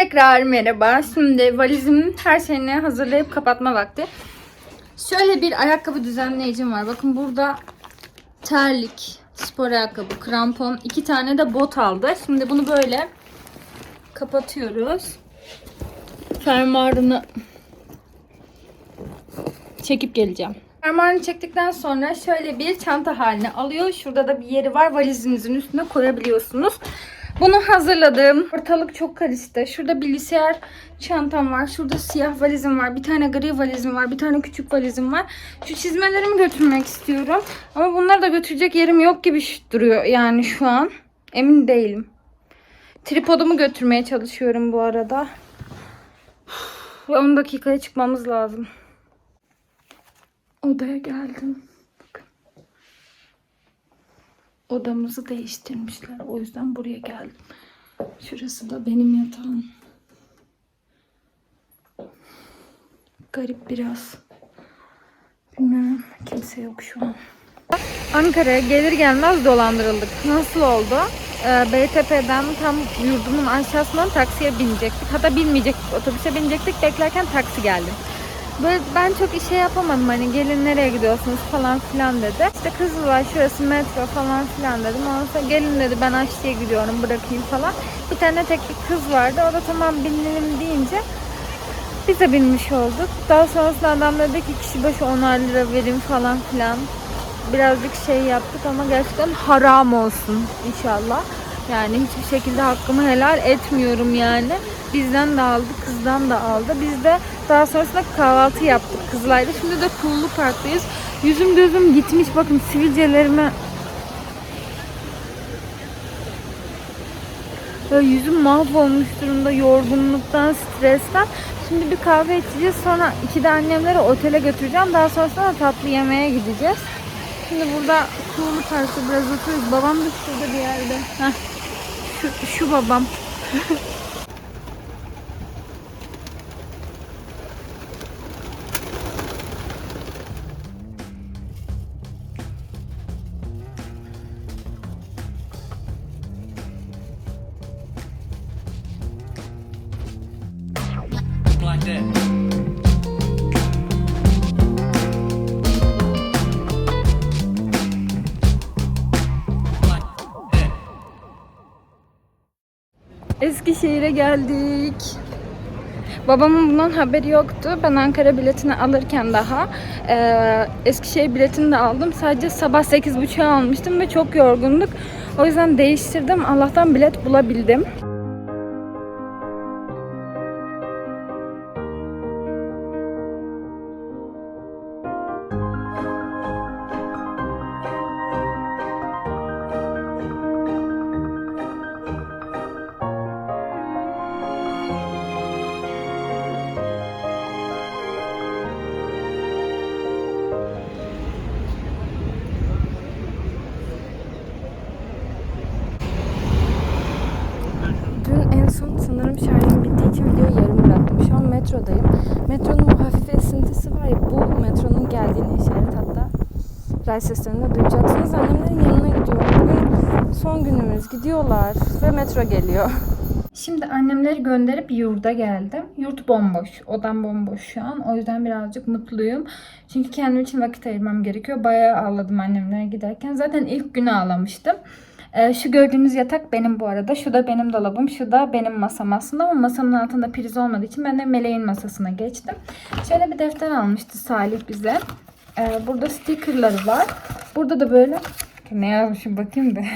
Tekrar merhaba. Şimdi valizimin her şeyini hazırlayıp kapatma vakti. Şöyle bir ayakkabı düzenleyicim var. Bakın burada terlik, spor ayakkabı, krampon, iki tane de bot aldı. Şimdi bunu böyle kapatıyoruz. Fermuarını çekip geleceğim. Fermuarını çektikten sonra şöyle bir çanta haline alıyor. Şurada da bir yeri var. Valizinizin üstüne koyabiliyorsunuz. Bunu hazırladım. Ortalık çok karıştı. Şurada bilgisayar çantam var. Şurada siyah valizim var. Bir tane gri valizim var. Bir tane küçük valizim var. Şu çizmelerimi götürmek istiyorum. Ama bunları da götürecek yerim yok gibi duruyor yani şu an. Emin değilim. Tripodumu götürmeye çalışıyorum bu arada. Ve 10 dakikaya çıkmamız lazım. Odaya geldim. Bakın. Odamızı değiştirmişler. O yüzden buraya geldim. Şurası da benim yatağım. Garip biraz. Bilmiyorum. Kimse yok şu an. Ankara'ya gelir gelmez dolandırıldık. Nasıl oldu? Ee, BTP'den tam yurdumun aşağısından taksiye binecektik. Hatta binmeyecektik. Otobüse binecektik. Beklerken taksi geldi. Böyle ben çok işe yapamadım hani gelin nereye gidiyorsunuz falan filan dedi. İşte kız var şurası metro falan filan dedim. Ondan sonra gelin dedi ben aşçıya gidiyorum bırakayım falan. Bir tane tek bir kız vardı. O da tamam binelim deyince biz de binmiş olduk. Daha sonrasında adam dedi ki kişi başı 10 lira verin falan filan. Birazcık şey yaptık ama gerçekten haram olsun inşallah. Yani hiçbir şekilde hakkımı helal etmiyorum yani. Bizden de aldı, kızdan da aldı. Biz de daha sonrasında kahvaltı yaptık kızlayla. Şimdi de Kuğulu Park'tayız. Yüzüm gözüm gitmiş. Bakın sivilcelerime Böyle yüzüm mahvolmuş durumda yorgunluktan, stresten. Şimdi bir kahve içeceğiz. Sonra iki de annemleri otele götüreceğim. Daha sonrasında da tatlı yemeğe gideceğiz. Şimdi burada Kuğulu Park'ta biraz oturuyoruz. Babam da şurada bir yerde. Heh. Şu, şu babam. Eskişehir'e geldik. Babamın bundan haberi yoktu. Ben Ankara biletini alırken daha eee, Eskişehir biletini de aldım. Sadece sabah 8.30'a almıştım ve çok yorgunduk. O yüzden değiştirdim. Allah'tan bilet bulabildim. Metrodayım. Metronun bu hafif esintisi var ya bu metronun geldiğini işaret hatta ray seslerinde duyacaksınız. Annemlerin yanına gidiyorum. Bugün son günümüz gidiyorlar ve metro geliyor. Şimdi annemleri gönderip yurda geldim. Yurt bomboş. Odam bomboş şu an. O yüzden birazcık mutluyum. Çünkü kendim için vakit ayırmam gerekiyor. Bayağı ağladım annemlere giderken. Zaten ilk günü ağlamıştım. Ee, şu gördüğünüz yatak benim bu arada. Şu da benim dolabım. Şu da benim masam aslında ama masamın altında priz olmadığı için ben de Meleğin masasına geçtim. Şöyle bir defter almıştı Salih bize. Ee, burada stickerları var. Burada da böyle ne yazmışım bakayım da.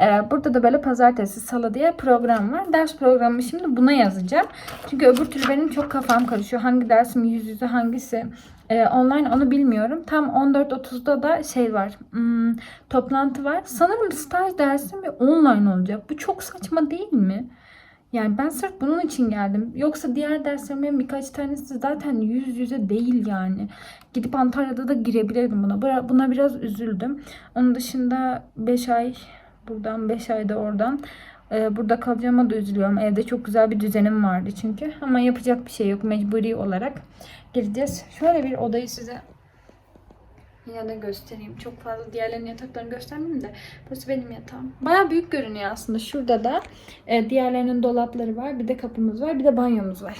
Ee, burada da böyle pazartesi, salı diye program var. Ders programı şimdi buna yazacağım. Çünkü öbür türlü benim çok kafam karışıyor. Hangi dersim yüz yüze hangisi e, online onu bilmiyorum. Tam 14.30'da da şey var. hmm, toplantı var. Sanırım staj dersim ve online olacak. Bu çok saçma değil mi? Yani ben sırf bunun için geldim. Yoksa diğer derslerimin birkaç tanesi zaten yüz yüze değil yani. Gidip Antalya'da da girebilirdim buna. Buna- biraz üzüldüm. Onun dışında 5 ay buradan 5 ay da oradan. Ee, burada kalacağıma da üzülüyorum. Evde çok güzel bir düzenim vardı çünkü. Ama yapacak bir şey yok mecburi olarak gireceğiz. Şöyle bir odayı size Yine de göstereyim. Çok fazla diğerlerinin yataklarını göstermeyeyim de. Burası benim yatağım. Baya büyük görünüyor aslında. Şurada da e, diğerlerinin dolapları var. Bir de kapımız var. Bir de banyomuz var.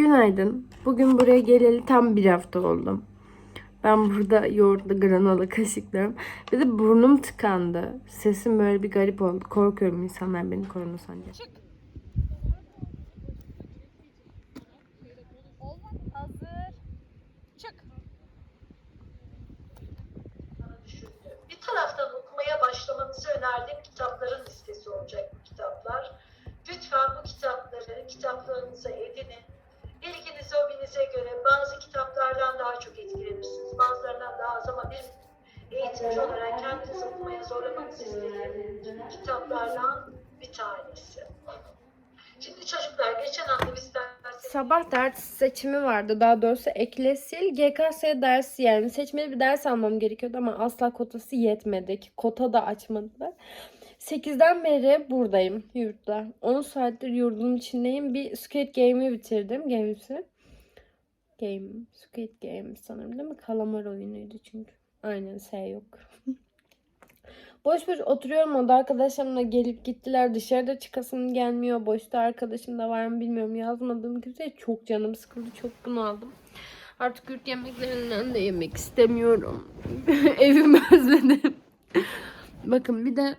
Günaydın. Bugün buraya geleli tam bir hafta oldum. Ben burada yoğurtlu granola kaşıklıyorum. Bir de burnum tıkandı. Sesim böyle bir garip oldu. Korkuyorum insanlar beni korona sanacak. Bir taraftan okumaya başlamanızı önerdiğim kitapların listesi olacak bu kitaplar. Lütfen bu kitapları kitaplarınıza edinin. İlginize, hobinize göre bazı kitaplardan daha çok etkilenirsiniz. Bazılarından daha az ama bir eğitimci olarak kendinizi okumaya zorlamanızı istediğim kitaplardan bir tanesi. Şimdi çocuklar geçen hafta biz derse Sabah ders seçimi vardı. Daha doğrusu eklesil GKS dersi yani seçmeli bir ders almam gerekiyordu ama asla kotası yetmedi. ki Kota da açmadılar. 8'den beri buradayım yurtta. 10 saattir yurdun içindeyim. Bir Squid Game'i bitirdim. Games'i. Game. Squid Game sanırım değil mi? Kalamar oyunuydu çünkü. Aynen şey yok. Boş boş oturuyorum orada arkadaşlarımla gelip gittiler. Dışarıda çıkasım gelmiyor. Boşta arkadaşım da var mı bilmiyorum. Yazmadığım kimseye çok canım sıkıldı. Çok bunaldım. Artık yurt yemeklerinden de yemek istemiyorum. Evimi özledim. Bakın bir de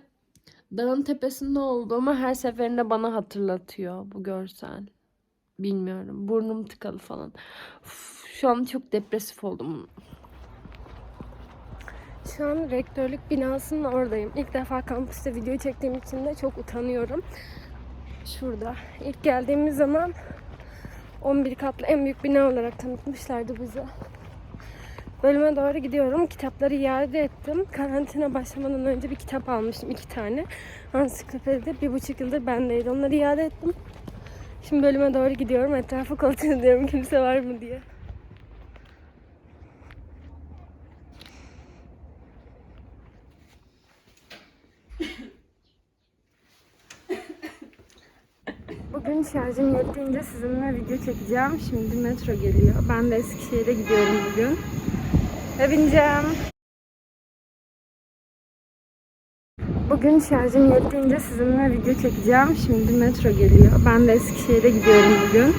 dağın tepesinde olduğumu her seferinde bana hatırlatıyor bu görsel. Bilmiyorum. Burnum tıkalı falan. Uf, şu an çok depresif oldum. Şu an rektörlük binasının oradayım. İlk defa kampüste video çektiğim için de çok utanıyorum. Şurada. İlk geldiğimiz zaman 11 katlı en büyük bina olarak tanıtmışlardı bize. Bölüme doğru gidiyorum. Kitapları iade ettim. Karantina başlamadan önce bir kitap almıştım. iki tane. Ansiklopedide bir buçuk yıldır bendeydi. Onları iade ettim. Şimdi bölüme doğru gidiyorum. Etrafı kontrol ediyorum kimse var mı diye. Bugün şarjım yettiğince sizinle video çekeceğim. Şimdi metro geliyor. Ben de Eskişehir'e gidiyorum bugün. Ve bineceğim. Bugün şarjım yettiğince sizinle video çekeceğim. Şimdi metro geliyor. Ben de Eskişehir'e gidiyorum bugün.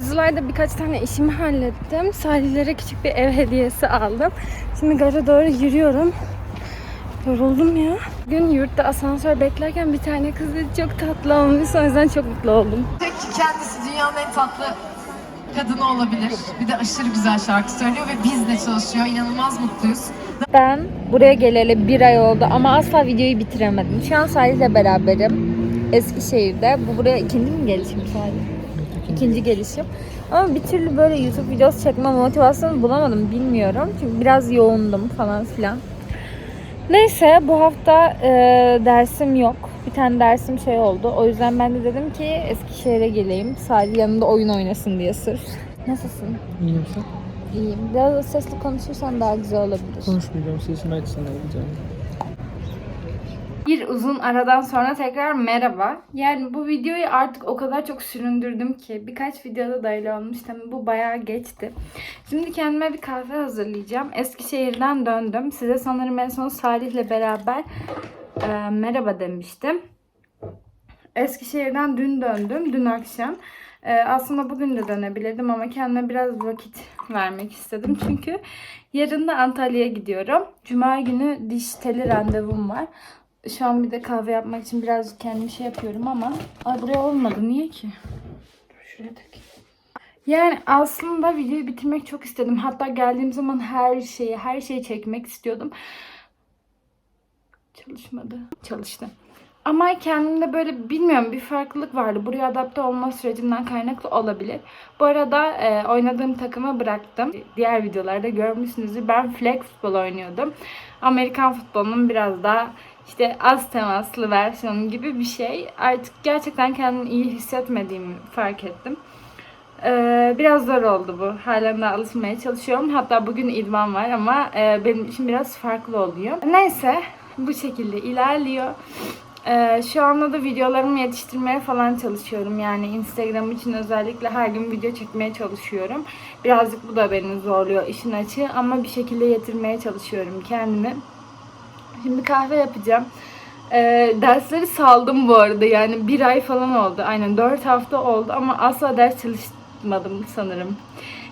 Zulay'da birkaç tane işimi hallettim. Sahillere küçük bir ev hediyesi aldım. Şimdi gara doğru yürüyorum. Yoruldum ya. Bugün yurtta asansör beklerken bir tane kız dedi çok tatlı olmuş. O yüzden çok mutlu oldum. Tek kendisi dünyanın en tatlı kadını olabilir. Bir de aşırı güzel şarkı söylüyor ve bizle çalışıyor. İnanılmaz mutluyuz. Ben buraya geleli bir ay oldu ama asla videoyu bitiremedim. Şu an Salih'le beraberim. Eskişehir'de. Bu buraya ikinci mi gelişim Salih? İkinci gelişim. Ama bir türlü böyle YouTube videosu çekme motivasyonu bulamadım bilmiyorum. Çünkü biraz yoğundum falan filan. Neyse bu hafta e, dersim yok. Bir tane dersim şey oldu. O yüzden ben de dedim ki Eskişehir'e geleyim. Salih yanında oyun oynasın diye sırf. Nasılsın? İyiyim sen. İyiyim. Biraz da sesli konuşursan daha güzel olabilir. Konuşmayacağım sesimi açsın diyeceğim. Bir uzun aradan sonra tekrar merhaba. Yani bu videoyu artık o kadar çok süründürdüm ki birkaç videoda da öyle olmuş. Tabii bu bayağı geçti. Şimdi kendime bir kahve hazırlayacağım. Eskişehir'den döndüm. Size sanırım en son Salih'le beraber e, merhaba demiştim. Eskişehir'den dün döndüm. Dün akşam. E, aslında bugün de dönebilirdim ama kendime biraz vakit vermek istedim. Çünkü yarın da Antalya'ya gidiyorum. Cuma günü diş teli randevum var. Şu an bir de kahve yapmak için birazcık kendim şey yapıyorum ama Ay buraya olmadı. Niye ki? Şuraya takayım. Yani aslında videoyu bitirmek çok istedim. Hatta geldiğim zaman her şeyi, her şeyi çekmek istiyordum. Çalışmadı. Çalıştı. Ama kendimde böyle bilmiyorum bir farklılık vardı. Buraya adapte olma sürecimden kaynaklı olabilir. Bu arada e, oynadığım takımı bıraktım. Diğer videolarda görmüşsünüzdür. Ben flag futbol oynuyordum. Amerikan futbolunun biraz daha işte az temaslı versiyonu gibi bir şey. Artık gerçekten kendimi iyi hissetmediğimi fark ettim. Ee, biraz zor oldu bu. Halen daha alışmaya çalışıyorum. Hatta bugün idman var ama e, benim için biraz farklı oluyor. Neyse bu şekilde ilerliyor. Ee, şu anda da videolarımı yetiştirmeye falan çalışıyorum. Yani Instagram için özellikle her gün video çekmeye çalışıyorum. Birazcık bu da beni zorluyor işin açığı ama bir şekilde yetirmeye çalışıyorum kendimi. Şimdi kahve yapacağım. Ee, dersleri saldım bu arada yani bir ay falan oldu. Aynen 4 hafta oldu ama asla ders çalışmadım sanırım.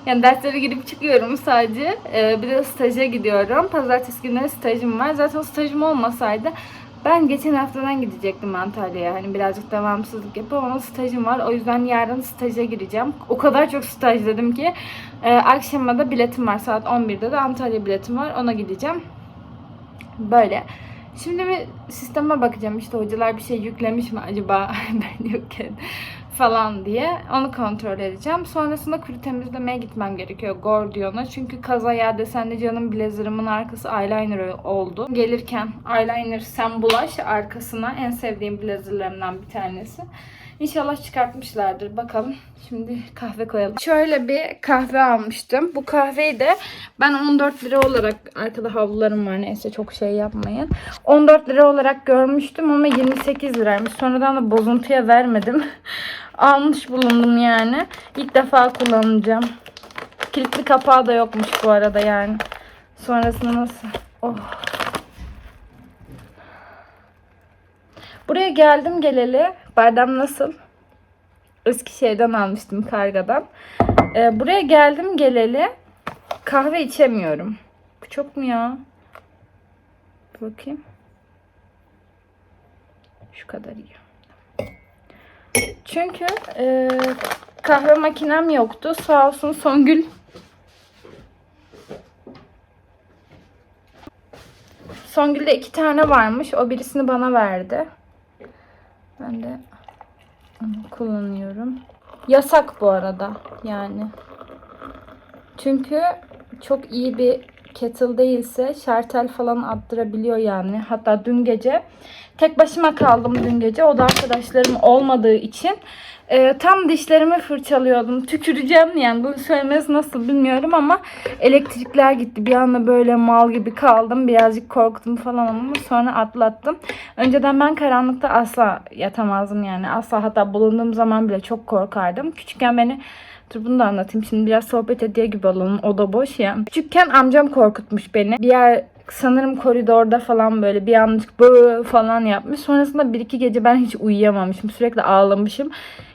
Yani derslere girip çıkıyorum sadece. Ee, bir de staja gidiyorum. Pazartesi günleri stajım var. Zaten stajım olmasaydı ben geçen haftadan gidecektim Antalya'ya. Hani birazcık devamsızlık yapıp ama stajım var. O yüzden yarın staja gireceğim. O kadar çok staj dedim ki e, akşama da biletim var. Saat 11'de de Antalya biletim var. Ona gideceğim. Böyle. Şimdi bir sisteme bakacağım. İşte hocalar bir şey yüklemiş mi acaba ben yokken falan diye. Onu kontrol edeceğim. Sonrasında kuru temizlemeye gitmem gerekiyor Gordion'a. Çünkü kazaya desenli canım blazerımın arkası eyeliner oldu. Gelirken eyeliner sen bulaş arkasına en sevdiğim blazerlarımdan bir tanesi. İnşallah çıkartmışlardır. Bakalım. Şimdi kahve koyalım. Şöyle bir kahve almıştım. Bu kahveyi de ben 14 lira olarak arkada havlularım var neyse çok şey yapmayın. 14 lira olarak görmüştüm ama 28 liraymış. Sonradan da bozuntuya vermedim. Almış bulundum yani. İlk defa kullanacağım. Kilitli kapağı da yokmuş bu arada yani. Sonrasında nasıl? Oh. Buraya geldim geleli. Bardağım nasıl? Eskişehir'den almıştım kargadan. Ee, buraya geldim geleli. Kahve içemiyorum. Bu çok mu ya? Bakayım. Şu kadar iyi. Çünkü e, kahve makinem yoktu. Sağ olsun Songül Songül'de iki tane varmış. O birisini bana verdi. Ben de kullanıyorum. Yasak bu arada yani. Çünkü çok iyi bir kettle değilse şartel falan attırabiliyor yani. Hatta dün gece tek başıma kaldım dün gece. O da arkadaşlarım olmadığı için e, tam dişlerimi fırçalıyordum. Tüküreceğim yani bunu söylemesi nasıl bilmiyorum ama elektrikler gitti. Bir anda böyle mal gibi kaldım. Birazcık korktum falan ama sonra atlattım. Önceden ben karanlıkta asla yatamazdım yani. Asla hatta bulunduğum zaman bile çok korkardım. Küçükken beni Dur bunu da anlatayım. Şimdi biraz sohbet ediyor gibi olalım. O da boş ya. Küçükken amcam korkutmuş beni. Bir yer sanırım koridorda falan böyle bir yanlış böyle falan yapmış. Sonrasında bir iki gece ben hiç uyuyamamışım. Sürekli ağlamışım.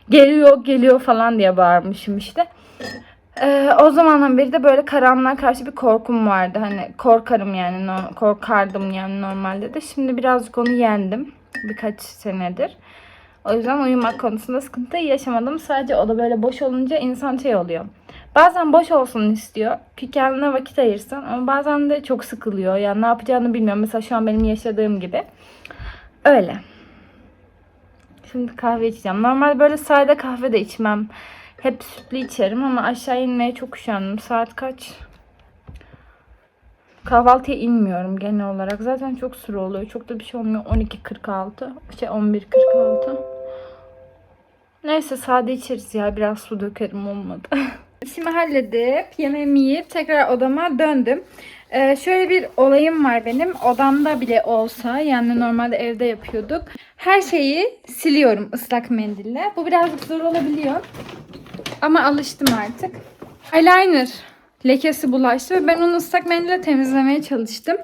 Geliyor geliyor falan diye bağırmışım işte. Ee, o zamandan beri de böyle karanlığa karşı bir korkum vardı. Hani korkarım yani. Korkardım yani normalde de. Şimdi birazcık onu yendim. Birkaç senedir. O yüzden uyumak konusunda sıkıntı yaşamadım. Sadece o da böyle boş olunca insan şey oluyor. Bazen boş olsun istiyor ki kendine vakit ayırsın ama bazen de çok sıkılıyor. Yani ne yapacağını bilmiyorum. Mesela şu an benim yaşadığım gibi. Öyle. Şimdi kahve içeceğim. Normalde böyle sade kahve de içmem. Hep sütlü içerim ama aşağı inmeye çok üşendim. Saat kaç? Kahvaltıya inmiyorum genel olarak. Zaten çok süre oluyor. Çok da bir şey olmuyor. 12.46. Şey 11.46. Neyse sade içeriz ya. Biraz su dökerim olmadı. İşimi halledip yemeğimi yiyip tekrar odama döndüm. Ee, şöyle bir olayım var benim. Odamda bile olsa yani normalde evde yapıyorduk. Her şeyi siliyorum ıslak mendille. Bu birazcık zor olabiliyor. Ama alıştım artık. Eyeliner lekesi bulaştı ve ben onu ıslak mendille temizlemeye çalıştım.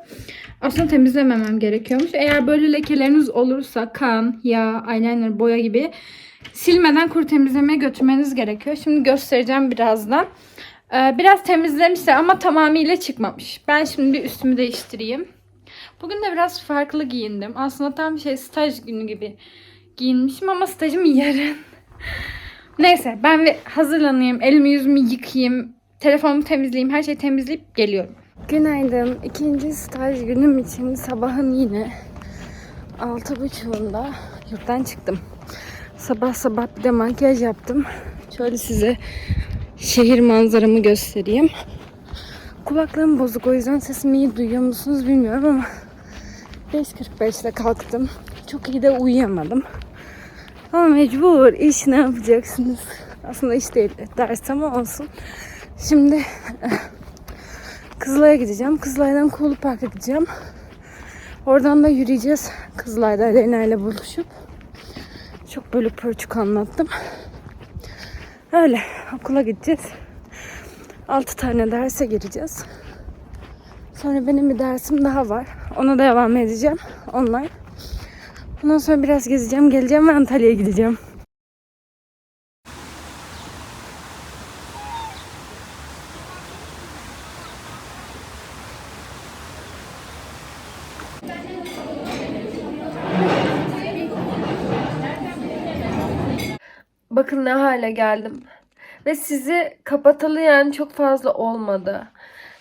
Aslında temizlememem gerekiyormuş. Eğer böyle lekeleriniz olursa kan, yağ, eyeliner, boya gibi silmeden kuru temizlemeye götürmeniz gerekiyor. Şimdi göstereceğim birazdan. Ee, biraz temizlemişler ama tamamıyla çıkmamış. Ben şimdi bir üstümü değiştireyim. Bugün de biraz farklı giyindim. Aslında tam şey staj günü gibi giyinmişim ama stajım yarın. Neyse ben bir hazırlanayım. Elimi yüzümü yıkayayım. Telefonumu temizleyeyim. Her şeyi temizleyip geliyorum. Günaydın. İkinci staj günüm için sabahın yine altı buçuğunda yurttan çıktım. Sabah sabah bir de makyaj yaptım. Şöyle size şehir manzaramı göstereyim. Kulaklığım bozuk o yüzden sesimi iyi duyuyor musunuz bilmiyorum ama 5.45'te kalktım. Çok iyi de uyuyamadım. Ama mecbur iş ne yapacaksınız? Aslında iş değil ders ama olsun. Şimdi eh, Kızılay'a gideceğim. Kızılay'dan Kuğulu Park'a gideceğim. Oradan da yürüyeceğiz. Kızılay'da Lena ile buluşup. Çok böyle pörçük anlattım. Öyle okula gideceğiz. 6 tane derse gireceğiz. Sonra benim bir dersim daha var. Ona devam edeceğim online. Ondan sonra biraz gezeceğim, geleceğim ve Antalya'ya gideceğim. Bakın ne hale geldim. Ve sizi kapatalı yani çok fazla olmadı.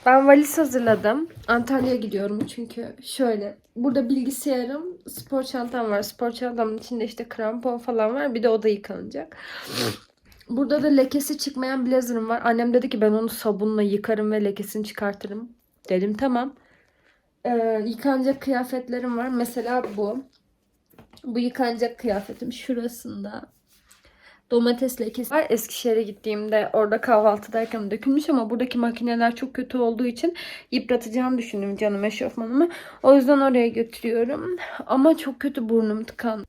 Ben valiz hazırladım. Antalya'ya gidiyorum çünkü şöyle. Burada bilgisayarım, spor çantam var. Spor çantamın içinde işte krampon falan var. Bir de o da yıkanacak. Burada da lekesi çıkmayan blazerım var. Annem dedi ki ben onu sabunla yıkarım ve lekesini çıkartırım. Dedim tamam. Ee, yıkanacak kıyafetlerim var. Mesela bu. Bu yıkanacak kıyafetim şurasında domates lekesi var. Eskişehir'e gittiğimde orada kahvaltıdayken dökülmüş ama buradaki makineler çok kötü olduğu için yıpratacağım düşündüm canım eşofmanımı. O yüzden oraya götürüyorum. Ama çok kötü burnum tıkan.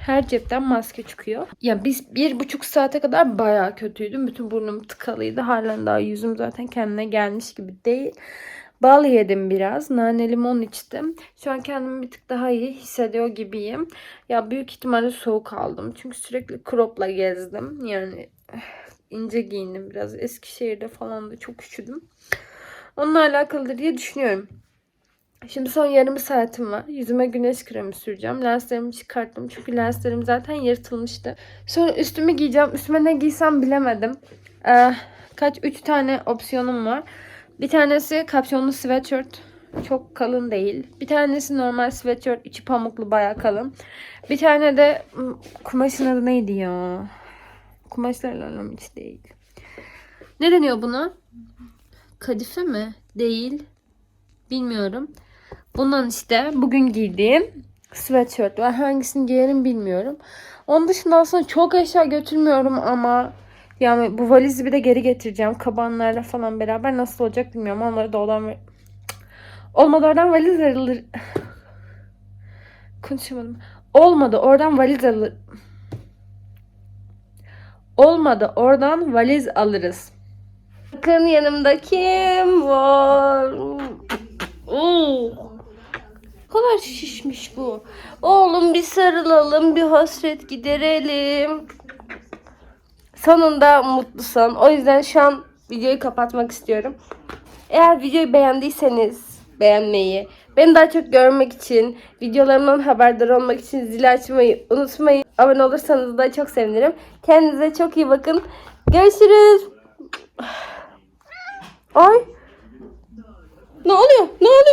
Her cepten maske çıkıyor. Ya biz bir buçuk saate kadar bayağı kötüydüm. Bütün burnum tıkalıydı. Halen daha yüzüm zaten kendine gelmiş gibi değil. Bal yedim biraz. Nane limon içtim. Şu an kendimi bir tık daha iyi hissediyor gibiyim. Ya büyük ihtimalle soğuk aldım. Çünkü sürekli cropla gezdim. Yani eh, ince giyindim biraz. Eskişehir'de falan da çok üşüdüm. Onunla alakalı diye düşünüyorum. Şimdi son yarım saatim var. Yüzüme güneş kremi süreceğim. Lenslerimi çıkarttım. Çünkü lenslerim zaten yırtılmıştı. Sonra üstümü giyeceğim. Üstüme ne giysem bilemedim. Ee, kaç? Üç tane opsiyonum var. Bir tanesi kapşonlu sweatshirt. Çok kalın değil. Bir tanesi normal sweatshirt. içi pamuklu bayağı kalın. Bir tane de kumaşın adı neydi ya? Kumaşlarla aram hiç değil. Ne deniyor buna? Kadife mi? Değil. Bilmiyorum. Bundan işte bugün giydiğim sweatshirt var. Hangisini giyerim bilmiyorum. Onun dışında aslında çok eşya götürmüyorum ama yani bu valizi bir de geri getireceğim. Kabanlarla falan beraber nasıl olacak bilmiyorum. Onları da olan Olmadı oradan valiz alır. Konuşamadım. Olmadı oradan valiz alır. Olmadı oradan valiz alırız. Bakın yanımda kim var? Oo. Kadar şişmiş bu. Oğlum bir sarılalım, bir hasret giderelim. Sonunda mutlusun. O yüzden şu an videoyu kapatmak istiyorum. Eğer videoyu beğendiyseniz beğenmeyi, beni daha çok görmek için, videolarımdan haberdar olmak için zili açmayı unutmayın. Abone olursanız da çok sevinirim. Kendinize çok iyi bakın. Görüşürüz. Ay. Ne oluyor? Ne oluyor?